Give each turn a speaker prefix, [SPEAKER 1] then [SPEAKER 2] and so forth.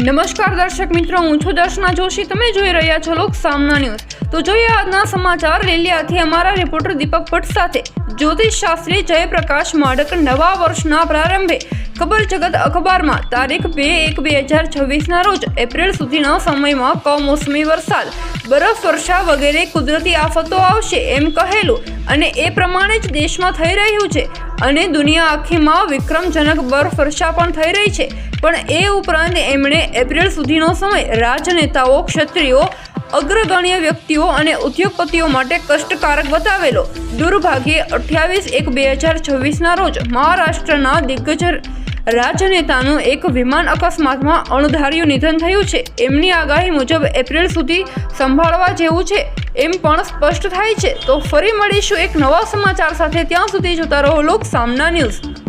[SPEAKER 1] નમસ્કાર દર્શક મિત્રો, હું છું દર્શના જોશી. તમે જોઈ રહ્યા છો લોક સામના ન્યૂઝ. તો જોઈએ આજના સમાચાર. લીલિયાથી અમારા રિપોર્ટર દીપક ભટ્ટ સાથે જ્યોતિષ શાસ્ત્રી જયપ્રકાશ માડક નવા વર્ષના પ્રારંભે. ખબર જગત અખબારમાં તારીખ બે એક બે હજાર છવ્વીસના રોજ એપ્રિલ સુધીના સમયમાં કમોસમી વરસાદ. બરફ, વર્ષા વગેરે કુદરતી આફતો આવશે એમ કહેલું અને એ પ્રમાણે જ દેશમાં થઈ રહ્યું છે. અને દુનિયા આખીમાં વિક્રમજનક બરફવર્ષા પણ થઈ રહી છે. પણ એ ઉપરાંત એમણે એપ્રિલ સુધીનો સમય રાજનેતાઓ, ક્ષત્રિયો, અગ્રગણ્ય વ્યક્તિઓ અને ઉદ્યોગપતિઓ માટે કષ્ટકારક બતાવેલો. દુર્ભાગ્યે અઠ્યાવીસ એક બે હજાર છવ્વીસના રોજ મહારાષ્ટ્રના દિગ્ગજ રાજનેતાનું એક વિમાન અકસ્માતમાં અણધાર્યું નિધન થયું છે. એમની આગાહી મુજબ એપ્રિલ સુધી સંભાળવા જેવું છે. એમ પણ સ્પષ્ટ થાય છે. તો ફરી મળીશું એક નવા સમાચાર સાથે. ત્યાં સુધી જોતા રહો લોક સામના ન્યૂઝ.